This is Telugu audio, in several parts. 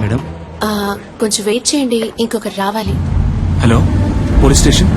మేడం? కొంచెం వెయిట్ చేయండి ఇంకొకరు రావాలి. Hello police station?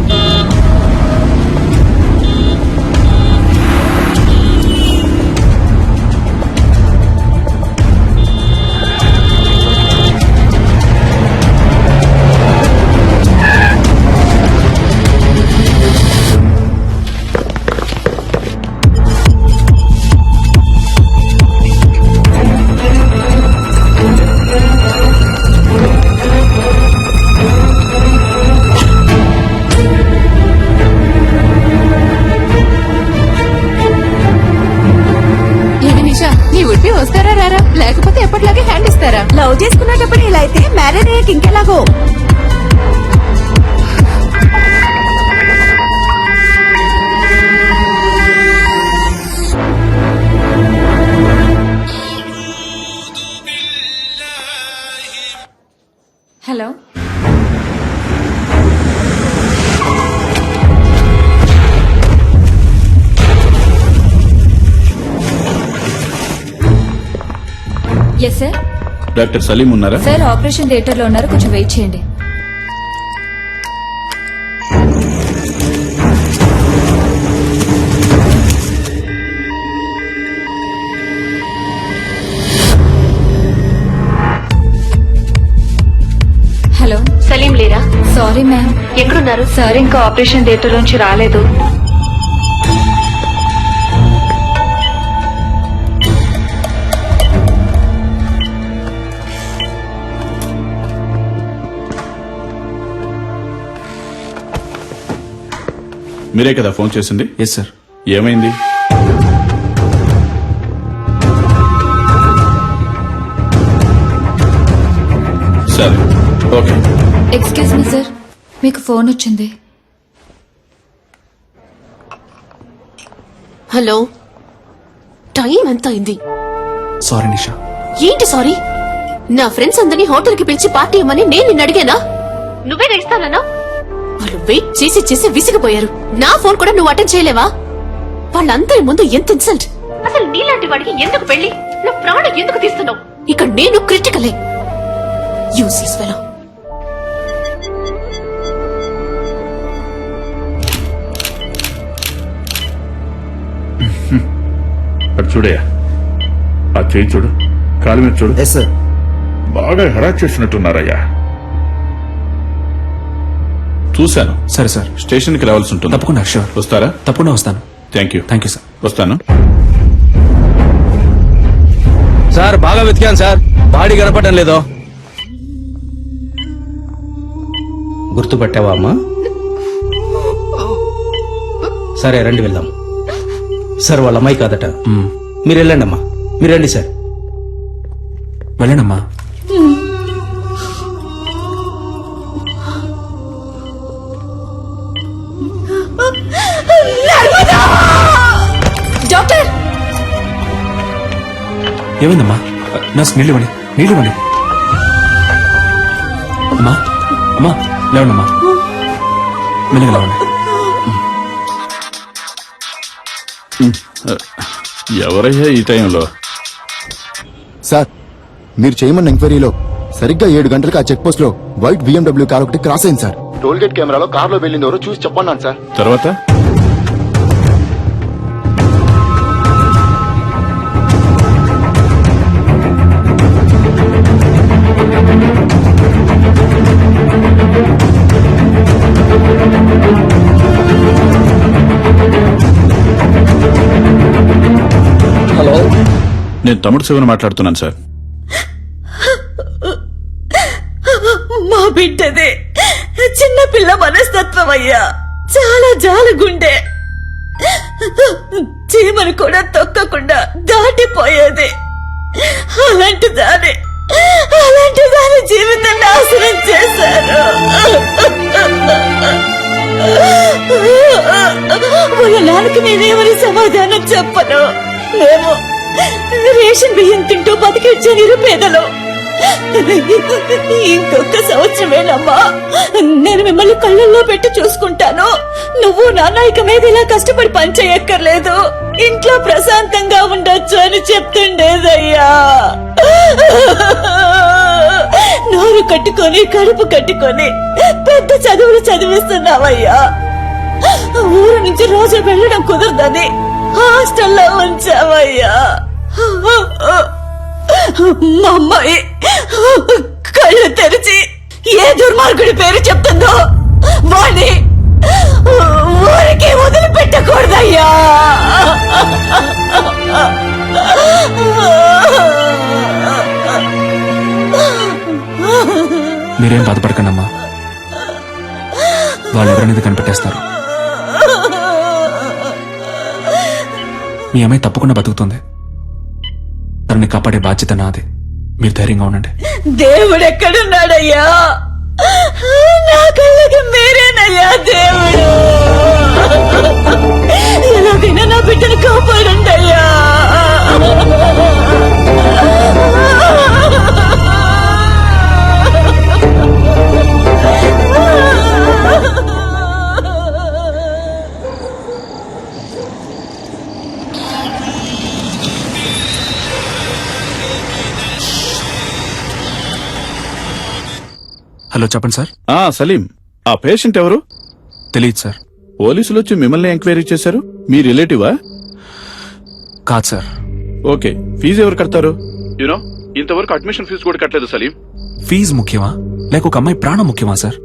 వస్తారా? రారా లేకపోతే ఎప్పటిలాగే హ్యాండ్ ఇస్తారా? లవ్ చేసుకునేటప్పుడు ఇలా అయితే మ్యారేజ్ అయ్యాక ఇంకెలాగో? Hello yes sir doctor Salim ఉన్నారా? సార్ ఆపరేషన్ థియేటర్లో ఉన్నారు. కొంచెం వెయిట్ చేయండి. హలో సలీం లేరా సారీ మ్యామ్ ఎక్కడున్నారు? సార్ ఇంకా ఆపరేషన్ థియేటర్ నుంచి రాలేదు. మీరే కదా ఫోన్ చేసింది? ఎస్ సార్ ఏమైంది? సరే ఓకే. ఎక్స్క్యూజ్ మీ సార్ మీకు ఫోన్ వచ్చింది. హలో. టైం ఎంత అయింది? సారీ నిషా. ఏంటి సారీ? నా ఫ్రెండ్స్ అందరినీ హోటల్కి పిలిచి పార్టీ ఇవ్వమని నేను నిన్ను అడిగానా? నువ్వే ఇస్తానన్నా వాళ్ళు వెయిట్ చేసి చేసి విసిగిపోయారు. నా ఫోన్ కూడా నువ్వు అటెండ్ చేయలేవా? వాళ్ళందరి ముందు ఎంత ఇన్సల్ట్ అసలు నీలాంటి వాడికి ఎందుకు పెళ్ళి నా ప్రాణం ఎందుకు తీస్తున్నావు? ఇక నేను క్రిటికలే యూస్లెస్ ఫెలో అటు చూడయ్యా. ఆ చేయి చూడు. కాలు మీద చూడు. బాగా హెరాక్ చేసినట్టున్నారయ్యా చూశాను. సరే సార్. స్టేషన్కి రావాల్సి ఉంటుంది. తప్పకుండా షూర్ వస్తారా? తప్పకుండా వస్తాను. Thank you thank you sir వస్తాను. సార్ బాగా వెతికాను సార్. బాడీ కనపడడం లేదో. గుర్తుపట్టావా అమ్మా? సరే రండి వెళ్దాం. సార్ వాళ్ళ అమ్మాయి కాదట. మీరు వెళ్ళండి అమ్మా మీరు రండి సార్. వెళ్ళండమ్మా ఏమైందమ్మా? నర్స్ నీళ్ళు ఇవ్వండి. నీళ్ళు ఇవ్వండి. అమ్మా అమ్మా లేవండమ్మా. మెల్లగా లేవండి. ఎవరయ్యా ఈ టైంలో? సార్ మీరు చేయమన్న ఎంక్వైరీలో సరిగ్గా ఏడు గంటలకు ఆ చెక్ పోస్ట్లో వైట్ బిఎండబ్ల్యూ కార్ ఒకటి క్రాస్ అయింది సార్. టోల్ గేట్ కెమెరాలో కార్లో వెళ్ళింది ఎవరో చూసి చెప్పన్నాను సార్. తర్వాత? నేను తమ్ముడు శివన్ మాట్లాడుతున్నాను సార్. మా బిడ్డదే. చిన్న పిల్ల మనస్తత్వం అయ్యా. చాలా జాలగుండే. చీమను కూడా తొక్కకుండా దాటిపోయేది. అలాంటి దాని అలాంటి దాని జీవితం నాశనం చేశారు. వాళ్ళ నాన్నకి నేనేమని సమాధానం చెప్పను? మేము రేషన్ బియ్యం తింటూ బతికించే నిరుపేదలో. ఇంకొక సంవత్సరమేనమ్మా నేను మిమ్మల్ని కళ్ళల్లో పెట్టి చూసుకుంటాను. నువ్వు నాన్న ఇక మీద ఇలా కష్టపడి పనిచేయక్కర్లేదు ఇంట్లో ప్రశాంతంగా ఉండొచ్చు అని చెప్తుండేదయ్యా. కట్టుకొని కడుపు కట్టుకొని పెద్ద చదువులు చదివిస్తున్నావయ్యా. ఊరు నుంచి రోజు వెళ్ళడం కుదరదని హాస్టల్లో ఉంచావయ్యా. మా అమ్మాయి కళ్ళు తెరిచి ఏ దుర్మార్గుడి పేరు చెప్తుందో వాణ్ణి ఊరికి వదిలిపెట్టకూడదయ్యా. మీరేం బాధపడకండమ్మా. వాళ్ళు ఎవరనేది కనిపెట్టేస్తారు? మీ అమ్మాయి తప్పకుండా బతుకుతుంది. తనని కాపాడే బాధ్యత నాది. మీరు ధైర్యంగా ఉండండి. దేవుడు ఎక్కడున్నాడయ్యా? నా కళ్ళకి మీరేనయ్యా దేవుడు? ఎలాగైనా నా బిడ్డను కాపాడండి అయ్యా హలో చెప్పండి సార్. ఆ సలీం. ఆ పేషెంట్ ఎవరు? తెలియదు సార్. పోలీసులు వచ్చి మిమ్మల్ని ఎంక్వైరీ చేశారు? మీ రిలేటివా? కాదు సార్. ఓకే. ఫీజు ఎవరు కడతారు? యూనో ఇంతవరకు అడ్మిషన్ ఫీజు కూడా కట్టలేదు సలీం. ఫీజు ముఖ్యమా? లేక ఒక అమ్మాయి ప్రాణం ముఖ్యమా సార్?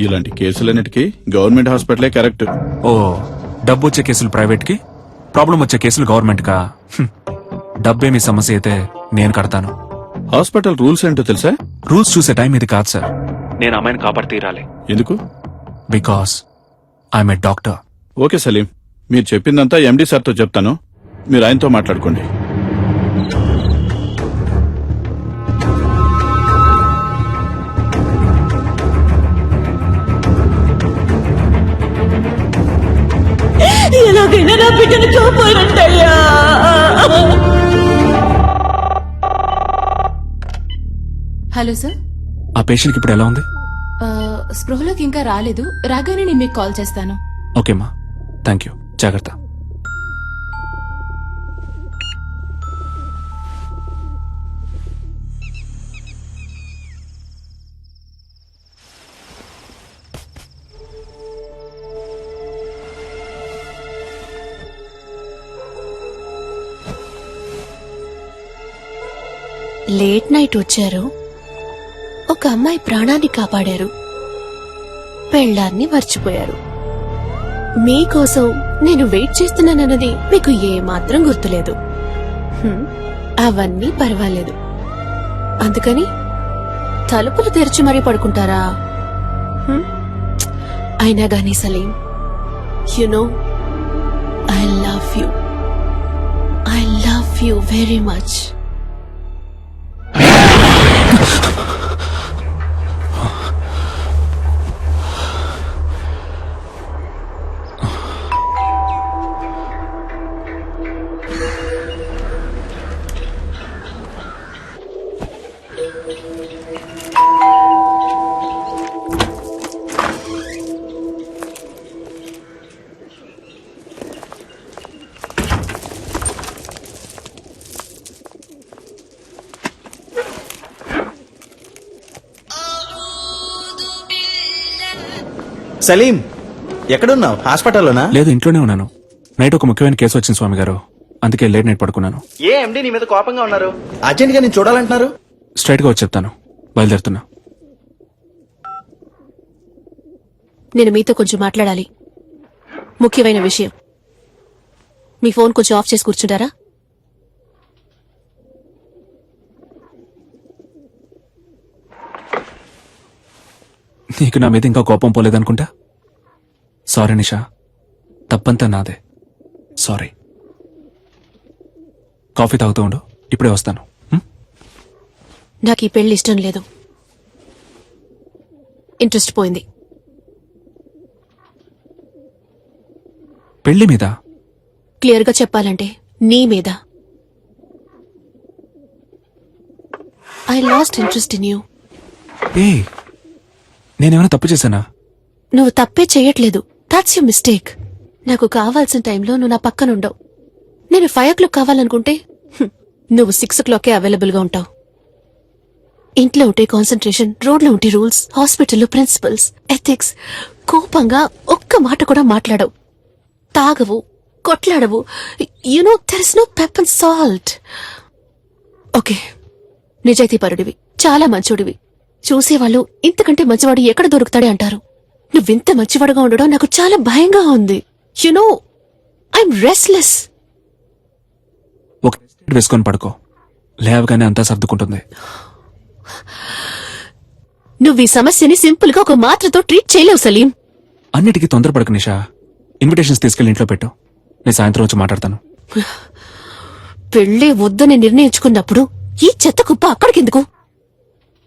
ఇలాంటి కేసులన్నిటికీ గవర్నమెంట్ హాస్పిటలే కరెక్ట్. ఓ డబ్బు వచ్చే కేసులు ప్రైవేట్కి ప్రాబ్లం వచ్చే కేసులు గవర్నమెంట్ కా. డబ్బేమి సమస్య అయితే నేను కడతాను. హాస్పిటల్ రూల్స్ ఏంటో తెలుసా? రూల్స్ చూసే టైం ఇది కాదు సార్. నేను అమ్మాయిని కాపాడి తీరాలి ఎందుకు? Because I'm a doctor okay Salim. మీరు చెప్పిందంతా ఎండి సార్తో చెప్తాను. మీరు ఆయనతో మాట్లాడుకోండి. ఎలాగైనా నా బిడ్డను కాపాడండి అయ్యా హలో సార్ ఆ పేషెంట్కి ఇప్పుడు ఎలా ఉంది? ఆ, స్పృహలోకి ఇంకా రాలేదు. రాగానే నేను మీకు కాల్ చేస్తాను. ఓకేమ్మా థ్యాంక్ యూ జాగ్రత్త. లేట్ నైట్ వచ్చారు. ఒక అమ్మాయి ప్రాణాన్ని కాపాడారు. పెళ్ళాన్ని మర్చిపోయారు. మీకోసం నేను వెయిట్ చేస్తున్నానన్నది మీకు ఏమాత్రం గుర్తులేదు. అవన్నీ పర్వాలేదు. అందుకని తలుపులు తెరిచి మరీ పడుకుంటారా? అయినా గానీ Salim you know I love you I love you very much Salim ఎక్కడున్నావు? హాస్పిటల్లోనా? లేదు ఇంట్లోనే ఉన్నాను. నైట్ ఒక ముఖ్యమైన కేసు వచ్చింది స్వామి గారు అందుకే లేట్ నైట్ పడుకున్నాను. ఏ ఎండి నీ మీద కోపంగా ఉన్నారు? అర్జెంట్గా నేను చూడాలంటున్నారు? స్ట్రైట్గా వచ్చి చెప్తాను. బయలుదేరుతున్నా. నేను మీతో కొంచెం మాట్లాడాలి. ముఖ్యమైన విషయం. మీ ఫోన్ కొంచెం ఆఫ్ చేసి కూర్చుంటారా? నీకు నా మీద ఇంకా కోపం పోలేదనుకుంటా? సారీ నిషా. తప్పంతా నాదే. సారీ కాఫీ తాగుతూ ఉండు. ఇప్పుడే వస్తాను. హ్మ్? నాకు ఈ పెళ్ళి ఇష్టం లేదు. ఇంట్రెస్ట్ పోయింది. పెళ్ళి మీద? క్లియర్గా చెప్పాలంటే నీ మీద. I lost interest in you ఏ నేనేమైనా తప్పు చేశానా? నువ్వు తప్పే చేయట్లేదు. దాట్స్ యూ మిస్టేక్ నాకు కావాల్సిన టైంలో నువ్వు నా పక్కన ఉండవు. నేను ఫైవ్ ఓ క్లాక్ కావాలనుకుంటే హ్మ్, నువ్వు సిక్స్ ఓ క్లాకే అవైలబుల్గా ఉంటావు. ఇంట్లో ఉంటే కాన్సన్ట్రేషన్ రోడ్లో ఉంటే రూల్స్ హాస్పిటల్లో ప్రిన్సిపల్స్ ఎథిక్స్ కోపంగా ఒక్క మాట కూడా మాట్లాడవు. తాగవు కొట్లాడవు. You know there is no pep and salt okay నిజాయితీపరుడివి చాలా మంచోడివి. చూసేవాళ్ళు ఇంతకంటే మంచివాడు ఎక్కడ దొరుకుతాడే? అంటారు. నువ్వింత మంచివాడుగా ఉండడం నాకు చాలా భయంగా ఉంది. యునో ఐఎమ్ రెస్ట్లెస్ ఒక వేసుకొని పడుకో. లేవగానే అంతా సర్దుకుంటుంది. నువ్వు ఈ సమస్యని సింపుల్గా ఒక మాత్రతో ట్రీట్ చేయలేవు సలీం. అన్నిటికీ తొందరపడకు నిషా. ఇన్విటేషన్స్ తీసుకెళ్ళి ఇంట్లో పెట్టు. నేను సాయంత్రం వచ్చి మాట్లాడతాను. పెళ్ళి వద్దని నిర్ణయించుకున్నప్పుడు ఈ చెత్త కుప్ప అక్కడికెందుకు?